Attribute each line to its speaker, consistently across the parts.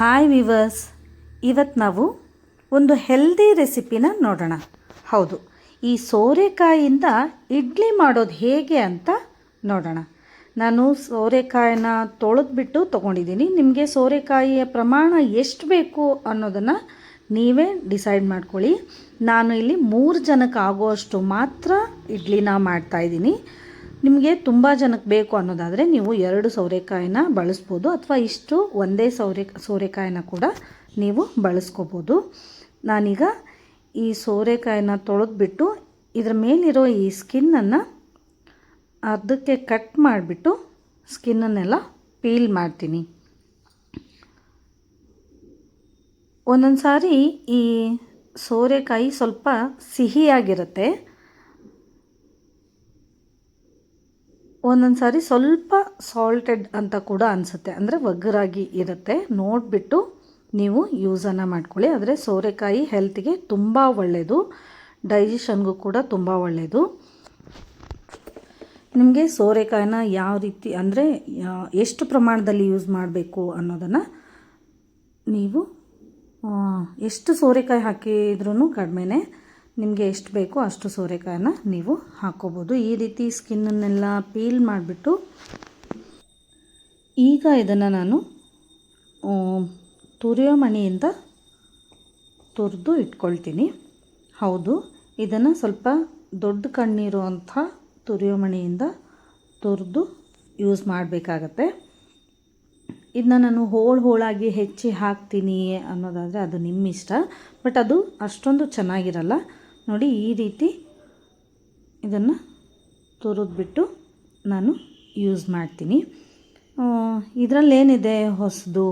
Speaker 1: Hi viewers ಇವತ್ತು ನಾವು ಒಂದು ಹೆಲ್ದಿ ರೆಸಿಪಿನ ನೋಡೋಣ. ಹೌದು, ಈ ಸೋರೆಕಾಯಿಂದ ಇಡ್ಲಿ ಮಾಡೋದು ಹೇಗೆ ಅಂತ ನೋಡೋಣ. ನಾನು ಸೋರೆಕಾಯಿನ ತೊಳೆದ್ಬಿಟ್ಟು ತೊಗೊಂಡಿದ್ದೀನಿ. ನಿಮಗೆ ಸೋರೆಕಾಯಿಯ ಪ್ರಮಾಣ ಎಷ್ಟು ಬೇಕು ಅನ್ನೋದನ್ನು ನೀವೇ ಡಿಸೈಡ್ ಮಾಡ್ಕೊಳ್ಳಿ. ನಾನು ಇಲ್ಲಿ ಮೂರು ಜನಕ್ಕೆ ಆಗುವಷ್ಟು ಮಾತ್ರ ಇಡ್ಲಿನ ಮಾಡ್ತಾಯಿದ್ದೀನಿ ನಿಮಗೆ ತುಂಬ ಜನಕ್ಕೆ ಬೇಕು ಅನ್ನೋದಾದರೆ ನೀವು ಎರಡು ಸೌರೆಕಾಯಿನ ಬಳಸ್ಬೋದು ಅಥವಾ ಇಷ್ಟು ಒಂದೇ ಸೌರೆ, ಸೋರೆಕಾಯಿನ ಕೂಡ ನೀವು ಬಳಸ್ಕೋಬೋದು. ನಾನೀಗ ಈ ಸೋರೆಕಾಯಿನ ತೊಳೆದ್ಬಿಟ್ಟು ಇದ್ರ ಮೇಲಿರೋ ಈ ಸ್ಕಿನ್ನನ್ನು ಅರ್ಧಕ್ಕೆ ಕಟ್ ಮಾಡಿಬಿಟ್ಟು ಸ್ಕಿನ್ನನ್ನೆಲ್ಲ ಪೀಲ್ ಮಾಡ್ತೀನಿ. ಒಂದೊಂದು ಸಾರಿ ಈ ಸೋರೆಕಾಯಿ ಸ್ವಲ್ಪ ಸಿಹಿಯಾಗಿರುತ್ತೆ. ಒಂದೊಂದು ಸಾರಿ ಸ್ವಲ್ಪ ಸಾಲ್ಟೆಡ್ ಅಂತ ಕೂಡ ಅನಿಸುತ್ತೆ. ಅಂದರೆ ಒಗ್ಗರಾಗಿ ಇರುತ್ತೆ. ನೋಡಿಬಿಟ್ಟು ನೀವು ಯೂಸನ್ನು ಮಾಡ್ಕೊಳ್ಳಿ. ಆದರೆ ಸೋರೆಕಾಯಿ ಹೆಲ್ತಿಗೆ ತುಂಬ ಒಳ್ಳೆಯದು ಡೈಜೆಷನ್ಗೂ ಕೂಡ ತುಂಬ ಒಳ್ಳೆಯದು ನಿಮಗೆ ಸೋರೆಕಾಯಿನ ಯಾವ ರೀತಿ, ಅಂದರೆ ಎಷ್ಟು ಪ್ರಮಾಣದಲ್ಲಿ ಯೂಸ್ ಮಾಡಬೇಕು ಅನ್ನೋದನ್ನು ನೀವು ಎಷ್ಟು ಸೋರೆಕಾಯಿ ಹಾಕಿದ್ರೂ ಕಡಿಮೆನೇ ನಿಮಗೆ ಎಷ್ಟು ಬೇಕೋ ಅಷ್ಟು ಸೋರೆಕಾಯನ್ನ ನೀವು ಹಾಕೋಬೋದು. ಈ ರೀತಿ ಸ್ಕಿನ್ನನ್ನೆಲ್ಲ ಪೀಲ್ ಮಾಡಿಬಿಟ್ಟು ಈಗ ಇದನ್ನು ನಾನು ತುರಿಯೋ ಮಣಿಯಿಂದ ತುರಿದು ಇಟ್ಕೊಳ್ತೀನಿ. ಹೌದು, ಇದನ್ನು ಸ್ವಲ್ಪ ದೊಡ್ಡ ಕಣ್ಣಿರುವಂಥ ತುರಿಯೋ ಮಣಿಯಿಂದ ತುರಿದು ಯೂಸ್ ಮಾಡಬೇಕಾಗತ್ತೆ. ಇದನ್ನ ನಾನು ಹೋಳು ಹೋಳಾಗಿ ಹೆಚ್ಚಿ ಹಾಕ್ತೀನಿ ಅನ್ನೋದಾದರೆ ಅದು ನಿಮ್ಮ ಇಷ್ಟ ಬಟ್ ಅದು ಅಷ್ಟೊಂದು ಚೆನ್ನಾಗಿರಲ್ಲ. ನೋಡಿ ಈ ರೀತಿ ಇದನ್ನು ತುರಿದ್ಬಿಟ್ಟು ನಾನು ಯೂಸ್ ಮಾಡ್ತೀನಿ. ಇದರಲ್ಲೇನಿದೆ ಹೊಸದು?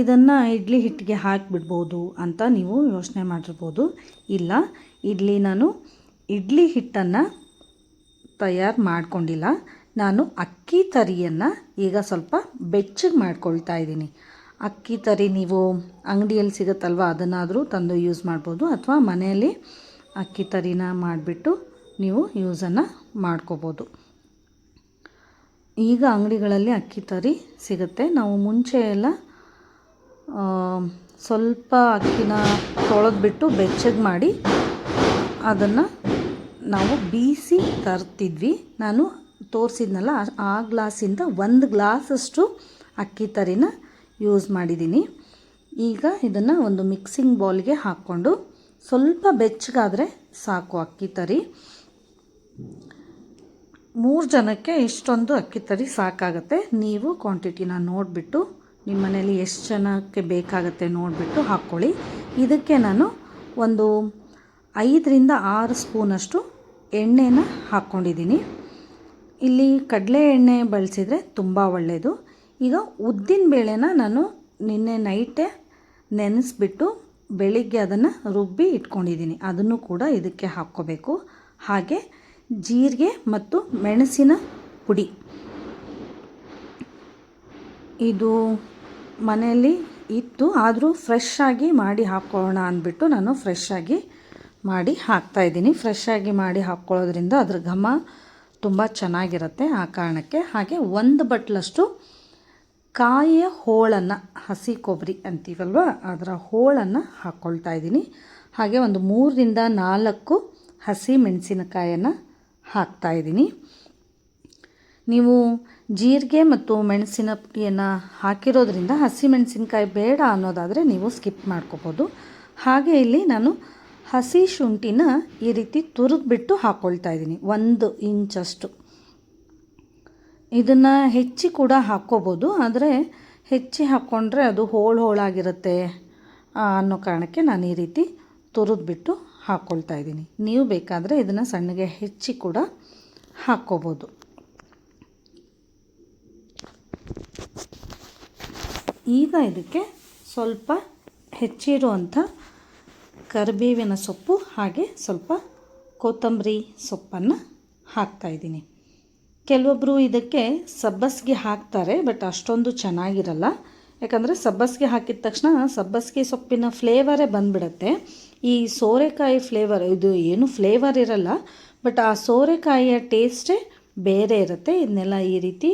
Speaker 1: ಇದನ್ನು ಇಡ್ಲಿ ಹಿಟ್ಟಿಗೆ ಹಾಕಿಬಿಡ್ಬೋದು ಅಂತ ನೀವು ಯೋಚನೆ ಮಾಡಿರ್ಬೋದು. ಇಲ್ಲ, ಇಡ್ಲಿ ನಾನು ಇಡ್ಲಿ ಹಿಟ್ಟನ್ನು ತಯಾರು ಮಾಡಿಕೊಂಡಿಲ್ಲ. ನಾನು ಅಕ್ಕಿ ತರಿಯನ್ನು ಈಗ ಸ್ವಲ್ಪ ಬೆಚ್ಚಗೆ ಮಾಡ್ಕೊಳ್ತಾ ಇದ್ದೀನಿ. ಅಕ್ಕಿ ತರಿ ನೀವು ಅಂಗಡಿಯಲ್ಲಿ ಸಿಗುತ್ತಲ್ವ? ಅದನ್ನಾದರೂ ತಂದು ಯೂಸ್ ಮಾಡ್ಬೋದು. ಅಥವಾ ಮನೆಯಲ್ಲಿ ಅಕ್ಕಿ ತರಿನ ಮಾಡಿಬಿಟ್ಟು ನೀವು ಯೂಸನ್ನು ಮಾಡ್ಕೋಬೋದು. ಈಗ ಅಂಗಡಿಗಳಲ್ಲಿ ಅಕ್ಕಿ ತರಿ ಸಿಗುತ್ತೆ. ನಾವು ಮುಂಚೆ ಎಲ್ಲ ಸ್ವಲ್ಪ ಅಕ್ಕಿನ ತೊಳೆದ್ಬಿಟ್ಟು ಬೆಚ್ಚಗೆ ಮಾಡಿ ಅದನ್ನು ನಾವು ಬೀಸಿ ತರ್ತಿದ್ವಿ. ನಾನು ತೋರಿಸಿದ್ನಲ್ಲ ಆ ಗ್ಲಾಸಿಂದ ಒಂದು ಗ್ಲಾಸಷ್ಟು ಅಕ್ಕಿ ತರಿನ ಯೂಸ್ ಮಾಡಿದ್ದೀನಿ. ಈಗ ಇದನ್ನು ಒಂದು ಮಿಕ್ಸಿಂಗ್ ಬೌಲ್ಗೆ ಹಾಕ್ಕೊಂಡು ಸ್ವಲ್ಪ ಬೆಚ್ಚಗಾದರೆ ಸಾಕು ಅಕ್ಕಿ ತರಿ. ಮೂರು ಜನಕ್ಕೆ ಇಷ್ಟೊಂದು ಅಕ್ಕಿ ತರಿ ಸಾಕಾಗುತ್ತೆ. ನೀವು ಕ್ವಾಂಟಿಟಿನ ನೋಡಿಬಿಟ್ಟು ನಿಮ್ಮ ಮನೇಲಿ ಎಷ್ಟು ಜನಕ್ಕೆ ಬೇಕಾಗುತ್ತೆ ನೋಡಿಬಿಟ್ಟು ಹಾಕ್ಕೊಳ್ಳಿ. ಇದಕ್ಕೆ ನಾನು ಒಂದು ಐದರಿಂದ ಆರು ಸ್ಪೂನಷ್ಟು ಎಣ್ಣೆನ ಹಾಕ್ಕೊಂಡಿದ್ದೀನಿ. ಇಲ್ಲಿ ಕಡಲೆ ಎಣ್ಣೆ ಬಳಸಿದರೆ ತುಂಬ ಒಳ್ಳೆಯದು ಈಗ ಉದ್ದಿನ ಬೇಳೆನ ನಾನು ನಿನ್ನೆ ನೈಟೇ ನೆನೆಸ್ಬಿಟ್ಟು ಬೆಳಿಗ್ಗೆ ಅದನ್ನು ರುಬ್ಬಿ ಇಟ್ಕೊಂಡಿದ್ದೀನಿ. ಅದನ್ನು ಕೂಡ ಇದಕ್ಕೆ ಹಾಕ್ಕೋಬೇಕು. ಹಾಗೆ ಜೀರಿಗೆ ಮತ್ತು ಮೆಣಸಿನ ಪುಡಿ. ಇದು ಮನೆಯಲ್ಲಿ ಇತ್ತು. ಆದರೂ ಫ್ರೆಶ್ ಆಗಿ ಮಾಡಿ ಹಾಕ್ಕೊಳ್ಳೋಣ ಅಂದ್ಬಿಟ್ಟು ನಾನು ಫ್ರೆಶ್ ಆಗಿ ಮಾಡಿ ಹಾಕ್ತಾಯಿದ್ದೀನಿ ಫ್ರೆಶ್ ಆಗಿ ಮಾಡಿ ಹಾಕ್ಕೊಳ್ಳೋದ್ರಿಂದ ಅದ್ರ ಘಮ ತುಂಬ ಚೆನ್ನಾಗಿರುತ್ತೆ ಆ ಕಾರಣಕ್ಕೆ. ಹಾಗೆ ಒಂದು ಬಟ್ಲಷ್ಟು ಕಾಯಿಯ ಹೋಳನ್ನು ಹಸಿ ಕೊಬ್ಬರಿ ಅಂತೀವಲ್ವ? ಅದರ ಹೋಳನ್ನು ಹಾಕ್ಕೊಳ್ತಾ ಇದ್ದೀನಿ. ಹಾಗೆ ಒಂದು ಮೂರರಿಂದ ನಾಲ್ಕು ಹಸಿ ಮೆಣಸಿನಕಾಯನ್ನು ಹಾಕ್ತಾಯಿದ್ದೀನಿ ನೀವು ಜೀರಿಗೆ ಮತ್ತು ಮೆಣಸಿನ ಪುಡಿಯನ್ನು ಹಾಕಿರೋದ್ರಿಂದ ಹಸಿ ಮೆಣಸಿನಕಾಯಿ ಬೇಡ ಅನ್ನೋದಾದರೆ ನೀವು ಸ್ಕಿಪ್ ಮಾಡ್ಕೋಬೋದು. ಹಾಗೆ ಇಲ್ಲಿ ನಾನು ಹಸಿ ಶುಂಠಿನ ಈ ರೀತಿ ತುರಿದ್ಬಿಟ್ಟು ಹಾಕ್ಕೊಳ್ತಾ ಇದ್ದೀನಿ. ಒಂದು ಇಂಚಷ್ಟು. ಇದನ್ನು ಹೆಚ್ಚಿ ಕೂಡ ಹಾಕ್ಕೋಬೋದು, ಆದರೆ ಹೆಚ್ಚಿ ಹಾಕ್ಕೊಂಡ್ರೆ ಅದು ಹೋಳು ಹೋಳಾಗಿರುತ್ತೆ ಅನ್ನೋ ಕಾರಣಕ್ಕೆ ನಾನು ಈ ರೀತಿ ತುರಿದ್ಬಿಟ್ಟು ಹಾಕ್ಕೊಳ್ತಾ ಇದ್ದೀನಿ. ನೀವು ಬೇಕಾದರೆ ಇದನ್ನು ಸಣ್ಣಗೆ ಹೆಚ್ಚಿ ಕೂಡ ಹಾಕ್ಕೋಬೋದು. ಈಗ ಇದಕ್ಕೆ ಸ್ವಲ್ಪ ಹೆಚ್ಚಿರುವಂಥ ಕರಿಬೇವಿನ ಸೊಪ್ಪು ಹಾಗೆ ಸ್ವಲ್ಪ ಕೊತ್ತಂಬರಿ ಸೊಪ್ಪನ್ನು ಹಾಕ್ತಾಯಿದ್ದೀನಿ ಕೆಲವೊಬ್ಬರು ಇದಕ್ಕೆ ಸಬ್ಬಸ್ಗೆ ಹಾಕ್ತಾರೆ ಬಟ್ ಅಷ್ಟೊಂದು ಚೆನ್ನಾಗಿರಲ್ಲ. ಯಾಕಂದರೆ ಸಬ್ಬಸ್ಗೆ ಹಾಕಿದ ತಕ್ಷಣ ಸಬ್ಬಸ್ಗೆ ಸೊಪ್ಪಿನ ಫ್ಲೇವರೇ ಬಂದ್ಬಿಡುತ್ತೆ. ಈ ಸೋರೆಕಾಯಿ ಫ್ಲೇವರ್, ಇದು ಏನು ಫ್ಲೇವರ್ ಇರಲ್ಲ ಬಟ್ ಆ ಸೋರೆಕಾಯಿಯ ಟೇಸ್ಟೇ ಬೇರೆ ಇರುತ್ತೆ. ಇದನ್ನೆಲ್ಲ ಈ ರೀತಿ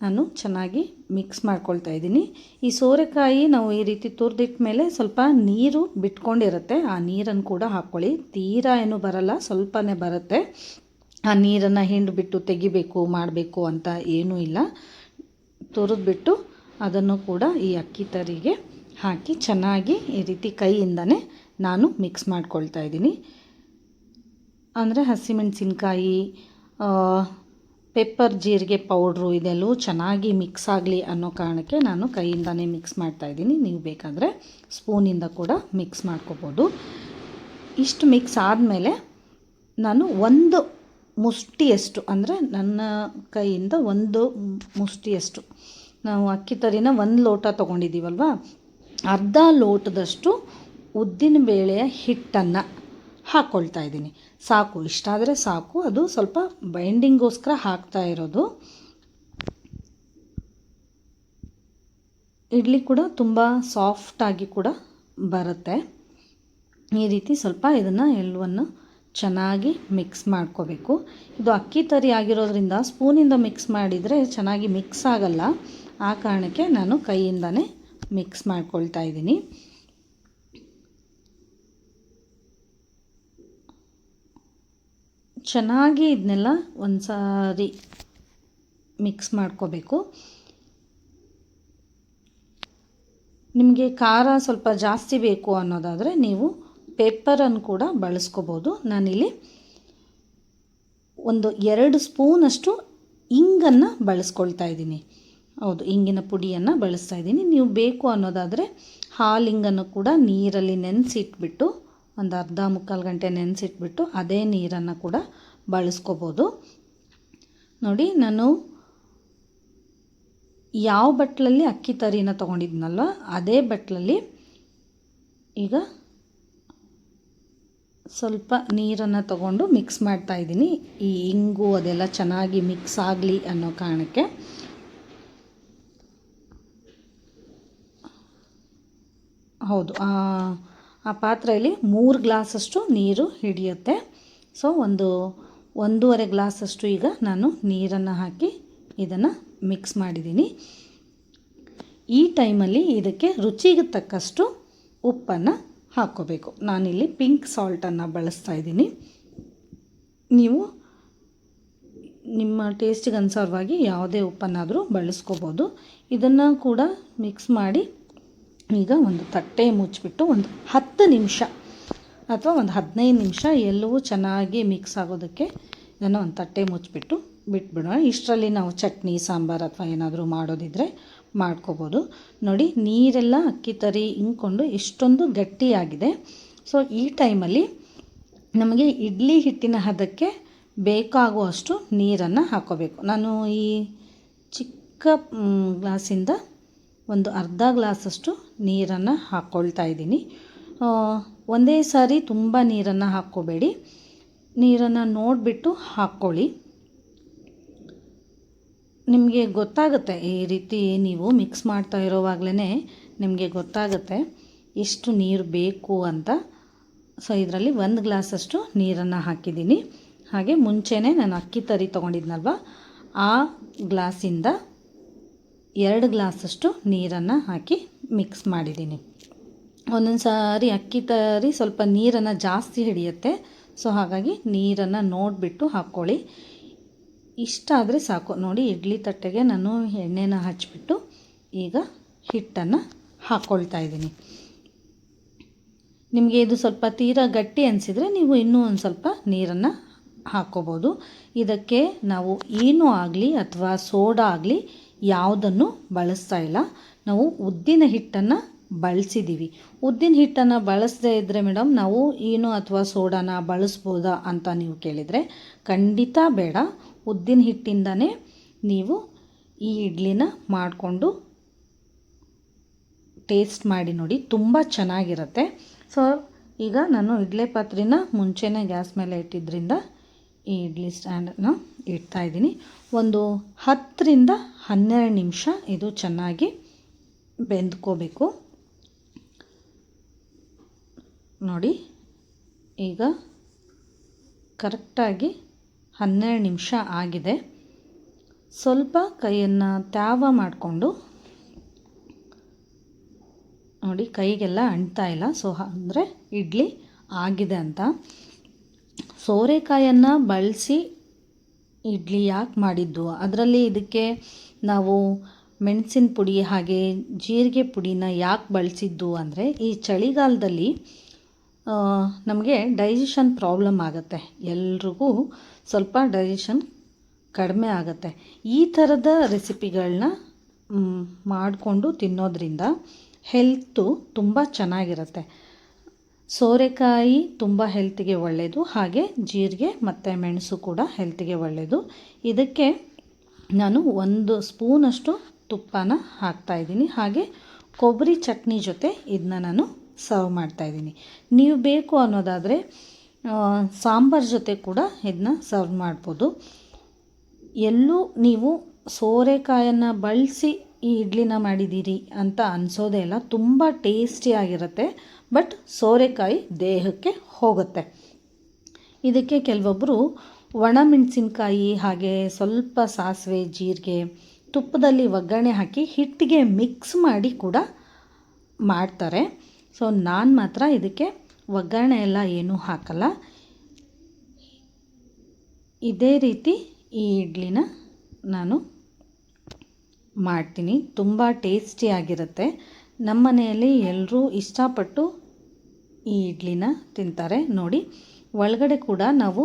Speaker 1: ನಾನು ಚೆನ್ನಾಗಿ ಮಿಕ್ಸ್ ಮಾಡ್ಕೊಳ್ತಾ ಇದ್ದೀನಿ. ಈ ಸೋರೆಕಾಯಿ ನಾವು ಈ ರೀತಿ ತುರಿದಿಟ್ಟ ಮೇಲೆ ಸ್ವಲ್ಪ ನೀರು ಬಿಟ್ಕೊಂಡಿರುತ್ತೆ. ಆ ನೀರನ್ನು ಕೂಡ ಹಾಕ್ಕೊಳ್ಳಿ. ತೀರಾ ಏನು ಬರಲ್ಲ, ಸ್ವಲ್ಪನೇ ಬರುತ್ತೆ. ಆ ನೀರನ್ನು ಹಿಂಡ್ಬಿಟ್ಟು ತೆಗಿಬೇಕು, ಮಾಡಬೇಕು ಅಂತ ಏನೂ ಇಲ್ಲ. ತುರಿದ್ಬಿಟ್ಟು ಅದನ್ನು ಕೂಡ ಈ ಅಕ್ಕಿ ತರಿಗೆ ಹಾಕಿ ಚೆನ್ನಾಗಿ ಈ ರೀತಿ ಕೈಯಿಂದನೇ ನಾನು ಮಿಕ್ಸ್ ಮಾಡ್ಕೊಳ್ತಾ ಇದ್ದೀನಿ. ಅಂದರೆ ಹಸಿಮೆಣಸಿನ್ಕಾಯಿ ಪೆಪ್ಪರ್ ಜೀರಿಗೆ ಪೌಡ್ರು ಇದೆಲ್ಲವೂ ಚೆನ್ನಾಗಿ ಮಿಕ್ಸ್ ಆಗಲಿ ಅನ್ನೋ ಕಾರಣಕ್ಕೆ ನಾನು ಕೈಯಿಂದನೇ ಮಿಕ್ಸ್ ಮಾಡ್ತಾಯಿದ್ದೀನಿ ನೀವು ಬೇಕಾದರೆ ಸ್ಪೂನಿಂದ ಕೂಡ ಮಿಕ್ಸ್ ಮಾಡ್ಕೋಬೋದು. ಇಷ್ಟು ಮಿಕ್ಸ್ ಆದಮೇಲೆ ನಾನು ಒಂದು ಮುಷ್ಟಿಯಷ್ಟು ಅಂದರೆ ನನ್ನ ಕೈಯಿಂದ ಒಂದು ಮುಷ್ಟಿಯಷ್ಟು. ನಾವು ಅಕ್ಕಿ ತರಿನ ಒಂದು ಲೋಟ ತೊಗೊಂಡಿದ್ದೀವಲ್ವ ಅರ್ಧ ಲೋಟದಷ್ಟು ಉದ್ದಿನ ಬೇಳೆಯ ಹಿಟ್ಟನ್ನು ಹಾಕ್ಕೊಳ್ತಾ ಇದ್ದೀನಿ. ಸಾಕು ಇಷ್ಟಾದರೆ ಸಾಕು. ಅದು ಸ್ವಲ್ಪ ಬೈಂಡಿಂಗೋಸ್ಕರ ಹಾಕ್ತಾ ಇರೋದು. ಇಡ್ಲಿ ಕೂಡ ತುಂಬ ಸಾಫ್ಟಾಗಿ ಕೂಡ ಬರುತ್ತೆ. ಈ ರೀತಿ ಸ್ವಲ್ಪ ಇದನ್ನು ಎಲ್ಲವನ್ನು ಚೆನ್ನಾಗಿ ಮಿಕ್ಸ್ ಮಾಡ್ಕೋಬೇಕು. ಇದು ಅಕ್ಕಿ ತರಿ ಆಗಿರೋದ್ರಿಂದ ಸ್ಪೂನಿಂದ ಮಿಕ್ಸ್ ಮಾಡಿದರೆ ಚೆನ್ನಾಗಿ ಮಿಕ್ಸ್ ಆಗಲ್ಲ. ಆ ಕಾರಣಕ್ಕೆ ನಾನು ಕೈಯಿಂದನೇ ಮಿಕ್ಸ್ ಮಾಡ್ಕೊಳ್ತಾ ಇದ್ದೀನಿ. ಚೆನ್ನಾಗಿ ಇದನ್ನೆಲ್ಲ ಒಂದು ಸಾರಿ ಮಿಕ್ಸ್ ಮಾಡ್ಕೋಬೇಕು. ನಿಮಗೆ ಖಾರ ಸ್ವಲ್ಪ ಜಾಸ್ತಿ ಬೇಕು ಅನ್ನೋದಾದರೆ ನೀವು ಪೆಪ್ಪರನ್ನು ಕೂಡ ಬಳಸ್ಕೋಬೋದು. ನಾನಿಲ್ಲಿ ಒಂದು ಎರಡು ಸ್ಪೂನಷ್ಟು ಇಂಗನ್ನು ಬಳಸ್ಕೊಳ್ತಾ ಇದ್ದೀನಿ. ಹೌದು, ಇಂಗಿನ ಪುಡಿಯನ್ನು ಬಳಸ್ತಾ ಇದ್ದೀನಿ. ನೀವು ಬೇಕು ಅನ್ನೋದಾದರೆ ಹಾಲಿಂಗನ್ನು ಕೂಡ ನೀರಲ್ಲಿ ನೆನೆಸಿಟ್ಬಿಟ್ಟು, ಒಂದು ಅರ್ಧ ಮುಕ್ಕಾಲು ಗಂಟೆ ನೆನೆಸಿಟ್ಬಿಟ್ಟು ಅದೇ ನೀರನ್ನು ಕೂಡ ಬಳಸ್ಕೋಬೋದು. ನೋಡಿ, ನಾನು ಯಾವ ಬಟ್ಲಲ್ಲಿ ಅಕ್ಕಿ ತರಿನ ತೊಗೊಂಡಿದ್ನಲ್ವ, ಅದೇ ಬಟ್ಲಲ್ಲಿ ಈಗ ಸ್ವಲ್ಪ ನೀರನ್ನು ತಗೊಂಡು ಮಿಕ್ಸ್ ಮಾಡ್ತಾ ಇದ್ದೀನಿ. ಈ ಇಂಗು ಅದೆಲ್ಲ ಚೆನ್ನಾಗಿ ಮಿಕ್ಸ್ ಆಗಲಿ ಅನ್ನೋ ಕಾರಣಕ್ಕೆ. ಹೌದು, ಆ ಪಾತ್ರೆಯಲ್ಲಿ ಮೂರು ಗ್ಲಾಸಷ್ಟು ನೀರು ಹಿಡಿಯುತ್ತೆ. ಸೊ ಒಂದು, ಒಂದೂವರೆ ಗ್ಲಾಸಷ್ಟು ಈಗ ನಾನು ನೀರನ್ನು ಹಾಕಿ ಇದನ್ನು ಮಿಕ್ಸ್ ಮಾಡಿದ್ದೀನಿ. ಈ ಟೈಮಲ್ಲಿ ಇದಕ್ಕೆ ರುಚಿಗೆ ತಕ್ಕಷ್ಟು ಉಪ್ಪನ್ನು ಹಾಕ್ಕೋಬೇಕು. ನಾನಿಲ್ಲಿ ಪಿಂಕ್ ಸಾಲ್ಟನ್ನು ಬಳಸ್ತಾ ಇದ್ದೀನಿ. ನೀವು ನಿಮ್ಮ ಟೇಸ್ಟಿಗೆ ಅನುಸಾರವಾಗಿ ಯಾವುದೇ ಉಪ್ಪನ್ನಾದರೂ ಬಳಸ್ಕೋಬೋದು. ಇದನ್ನು ಕೂಡ ಮಿಕ್ಸ್ ಮಾಡಿ ಈಗ ಒಂದು ತಟ್ಟೆ ಮುಚ್ಚಿಬಿಟ್ಟು ಒಂದು ಹತ್ತು ನಿಮಿಷ ಅಥವಾ ಒಂದು ಹದಿನೈದು ನಿಮಿಷ ಎಲ್ಲವೂ ಚೆನ್ನಾಗಿ ಮಿಕ್ಸ್ ಆಗೋದಕ್ಕೆ ಇದನ್ನು ಒಂದು ತಟ್ಟೆ ಮುಚ್ಚಿಬಿಟ್ಟು ಬಿಟ್ಬಿಡೋಣ. ಇಷ್ಟರಲ್ಲಿ ನಾವು ಚಟ್ನಿ, ಸಾಂಬಾರು ಅಥವಾ ಏನಾದರೂ ಮಾಡೋದಿದ್ದರೆ ಮಾಡ್ಕೋಬೋದು. ನೋಡಿ, ನೀರೆಲ್ಲ ಅಕ್ಕಿ ತರಿ, ಇಂಕೊಂಡು ಎಷ್ಟೊಂದು ಗಟ್ಟಿಯಾಗಿದೆ. ಸೊ ಈ ಟೈಮಲ್ಲಿ ನಮಗೆ ಇಡ್ಲಿ ಹಿಟ್ಟಿನ ಹದಕ್ಕೆ ಬೇಕಾಗುವಷ್ಟು ನೀರನ್ನು ಹಾಕೋಬೇಕು. ನಾನು ಈ ಚಿಕ್ಕ ಗ್ಲಾಸಿಂದ ಒಂದು ಅರ್ಧ ಗ್ಲಾಸಷ್ಟು ನೀರನ್ನು ಹಾಕ್ಕೊಳ್ತಾ ಇದ್ದೀನಿ. ಒಂದೇ ಸಾರಿ ತುಂಬ ನೀರನ್ನು ಹಾಕ್ಕೋಬೇಡಿ. ನೀರನ್ನು ನೋಡಿಬಿಟ್ಟು ಹಾಕ್ಕೊಳ್ಳಿ. ನಿಮಗೆ ಗೊತ್ತಾಗುತ್ತೆ ಈ ರೀತಿ ನೀವು ಮಿಕ್ಸ್ ಮಾಡ್ತಾ ಇರೋವಾಗಲೇ ನಿಮಗೆ ಗೊತ್ತಾಗುತ್ತೆ ಎಷ್ಟು ನೀರು ಬೇಕು ಅಂತ. ಸೊ ಇದರಲ್ಲಿ ಒಂದು ಗ್ಲಾಸಷ್ಟು ನೀರನ್ನು ಹಾಕಿದ್ದೀನಿ. ಹಾಗೆ ಮುಂಚೆನೇ ನಾನು ಅಕ್ಕಿ ತರಿ ತೊಗೊಂಡಿದ್ನಲ್ವ? ಆ ಗ್ಲಾಸಿಂದ ಎರಡು ಗ್ಲಾಸಷ್ಟು ನೀರನ್ನು ಹಾಕಿ ಮಿಕ್ಸ್ ಮಾಡಿದ್ದೀನಿ. ಒಂದೊಂದು ಸಾರಿ ಅಕ್ಕಿ ತರಿ ಸ್ವಲ್ಪ ನೀರನ್ನು ಜಾಸ್ತಿ ಹಿಡಿಯುತ್ತೆ. ಸೊ ಹಾಗಾಗಿ ನೀರನ್ನು ನೋಡಿಬಿಟ್ಟು ಹಾಕ್ಕೊಳ್ಳಿ. ಇಷ್ಟ ಆದರೆ ಸಾಕು. ನೋಡಿ, ಇಡ್ಲಿ ತಟ್ಟೆಗೆ ನಾನು ಎಣ್ಣೆನ ಹಚ್ಚಿಬಿಟ್ಟು ಈಗ ಹಿಟ್ಟನ್ನು ಹಾಕ್ಕೊಳ್ತಾ ಇದ್ದೀನಿ. ನಿಮಗೆ ಇದು ಸ್ವಲ್ಪ ತೀರಾ ಗಟ್ಟಿ ಅನಿಸಿದರೆ ನೀವು ಇನ್ನೂ ಒಂದು ಸ್ವಲ್ಪ ನೀರನ್ನು ಹಾಕ್ಕೋಬೋದು ಇದಕ್ಕೆ ನಾವು ಏನು ಆಗಲಿ ಅಥವಾ ಸೋಡಾ ಆಗಲಿ ಯಾವುದನ್ನು ಬಳಸ್ತಾ ಇಲ್ಲ. ನಾವು ಉದ್ದಿನ ಹಿಟ್ಟನ್ನು ಬಳಸಿದ್ದೀವಿ ಉದ್ದಿನ ಹಿಟ್ಟನ್ನು ಬಳಸದೇ ಇದ್ದರೆ ಮೇಡಮ್ ನಾವು ಏನು ಅಥವಾ ಸೋಡಾನ ಬಳಸ್ಬೋದಾ ಅಂತ ನೀವು ಕೇಳಿದರೆ ಖಂಡಿತ ಬೇಡ. ಉದ್ದಿನ ಹಿಟ್ಟಿಂದನೇ ನೀವು ಈ ಇಡ್ಲಿನ ಮಾಡಿಕೊಂಡು ಟೇಸ್ಟ್ ಮಾಡಿ ನೋಡಿ, ತುಂಬ ಚೆನ್ನಾಗಿರುತ್ತೆ. ಸೊ ಈಗ ನಾನು ಇಡ್ಲಿ ಪಾತ್ರೆನ ಮುಂಚೆನೇ ಗ್ಯಾಸ್ ಮೇಲೆ ಇಟ್ಟಿದ್ದರಿಂದ ಈ ಇಡ್ಲಿ ಸ್ಟ್ಯಾಂಡನ್ನ ಇಡ್ತಾ ಇದ್ದೀನಿ. ಒಂದು ಹತ್ತರಿಂದ ಹನ್ನೆರಡು ನಿಮಿಷ ಇದು ಚೆನ್ನಾಗಿ ಬೆಂದ್ಕೋಬೇಕು. ನೋಡಿ, ಈಗ ಕರೆಕ್ಟಾಗಿ ಹನ್ನೆರಡು ನಿಮಿಷ ಆಗಿದೆ. ಸ್ವಲ್ಪ ಕೈಯನ್ನು ತ್ಯಾವ ಮಾಡಿಕೊಂಡು, ನೋಡಿ, ಕೈಗೆಲ್ಲ ಅಂಟ್ತಾ ಇಲ್ಲ. ಸೊ, ಅಂದರೆ ಇಡ್ಲಿ ಆಗಿದೆ ಅಂತ. ಸೋರೆಕಾಯನ್ನು ಬಳಸಿ ಇಡ್ಲಿ ಯಾಕೆ ಮಾಡಿದ್ದು? ಅದರಲ್ಲಿ ಇದಕ್ಕೆ ನಾವು ಮೆಣಸಿನ ಪುಡಿ ಹಾಗೆ ಜೀರಿಗೆ ಪುಡಿನ ಯಾಕೆ ಬಳಸಿದ್ದು ಅಂದರೆ, ಈ ಚಳಿಗಾಲದಲ್ಲಿ ನಮಗೆ ಡೈಜೆಷನ್ ಪ್ರಾಬ್ಲಮ್ ಆಗುತ್ತೆ. ಎಲ್ರಿಗೂ ಸ್ವಲ್ಪ ಡೈಜೆಷನ್ ಕಡಿಮೆ ಆಗುತ್ತೆ. ಈ ಥರದ ರೆಸಿಪಿಗಳನ್ನ ಮಾಡಿಕೊಂಡು ತಿನ್ನೋದ್ರಿಂದ ಹೆಲ್ತು ತುಂಬ ಚೆನ್ನಾಗಿರುತ್ತೆ. ಸೋರೆಕಾಯಿ ತುಂಬ ಹೆಲ್ತಿಗೆ ಒಳ್ಳೆಯದು ಹಾಗೆ ಜೀರಿಗೆ ಮತ್ತು ಮೆಣಸು ಕೂಡ ಹೆಲ್ತಿಗೆ ಒಳ್ಳೆಯದು ಇದಕ್ಕೆ ನಾನು ಒಂದು ಸ್ಪೂನಷ್ಟು ತುಪ್ಪನ ಹಾಕ್ತಾಯಿದ್ದೀನಿ ಹಾಗೆ ಕೊಬ್ಬರಿ ಚಟ್ನಿ ಜೊತೆ ಇದನ್ನ ನಾನು ಸರ್ವ್ ಮಾಡ್ತಾ ಇದ್ದೀನಿ. ನೀವು ಬೇಕು ಅನ್ನೋದಾದರೆ ಸಾಂಬಾರ್ ಜೊತೆ ಕೂಡ ಇದನ್ನ ಸರ್ವ್ ಮಾಡ್ಬೋದು. ಎಲ್ಲೂ ನೀವು ಸೋರೆಕಾಯನ್ನು ಬಳಸಿ ಈ ಇಡ್ಲಿನ ಮಾಡಿದ್ದೀರಿ ಅಂತ ಅನಿಸೋದೇ ಇಲ್ಲ. ತುಂಬ ಟೇಸ್ಟಿಯಾಗಿರುತ್ತೆ ಬಟ್ ಸೋರೆಕಾಯಿ ದೇಹಕ್ಕೆ ಹೋಗುತ್ತೆ. ಇದಕ್ಕೆ ಕೆಲವೊಬ್ಬರು ಒಣಮೆಣಸಿನ್ಕಾಯಿ ಹಾಗೆ ಸ್ವಲ್ಪ ಸಾಸಿವೆ, ಜೀರಿಗೆ, ತುಪ್ಪದಲ್ಲಿ ಒಗ್ಗರಣೆ ಹಾಕಿ ಹಿಟ್ಟಿಗೆ ಮಿಕ್ಸ್ ಮಾಡಿ ಕೂಡ ಮಾಡ್ತಾರೆ. ಸೊ ನಾನು ಮಾತ್ರ ಇದಕ್ಕೆ ಒಗ್ಗರಣೆ ಎಲ್ಲ ಏನೂ ಹಾಕಲ್ಲ. ಇದೇ ರೀತಿ ಈ ಇಡ್ಲಿನ ನಾನು ಮಾಡ್ತೀನಿ. ತುಂಬ ಟೇಸ್ಟಿಯಾಗಿರುತ್ತೆ ನಮ್ಮ ಮನೆಯಲ್ಲಿ ಎಲ್ಲರೂ ಇಷ್ಟಪಟ್ಟು ಈ ಇಡ್ಲಿನ ತಿಂತಾರೆ. ನೋಡಿ, ಒಳಗಡೆ ಕೂಡ ನಾವು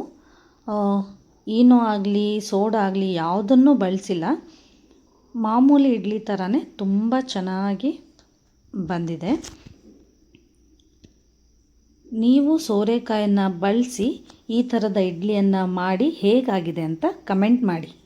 Speaker 1: ಏನೋ ಆಗಲಿ, ಸೋಡಾ ಆಗಲಿ ಯಾವುದನ್ನು ಬಳಸಿಲ್ಲ. ಮಾಮೂಲಿ ಇಡ್ಲಿ ಥರನೇ ತುಂಬ ಚೆನ್ನಾಗಿ ಬಂದಿದೆ. ನೀವು ಸೋರೆಕಾಯನ್ನು ಬಳಸಿ ಈ ಥರದ ಇಡ್ಲಿಯನ್ನು ಮಾಡಿ ಹೇಗಾಗಿದೆ ಅಂತ ಕಮೆಂಟ್ ಮಾಡಿ.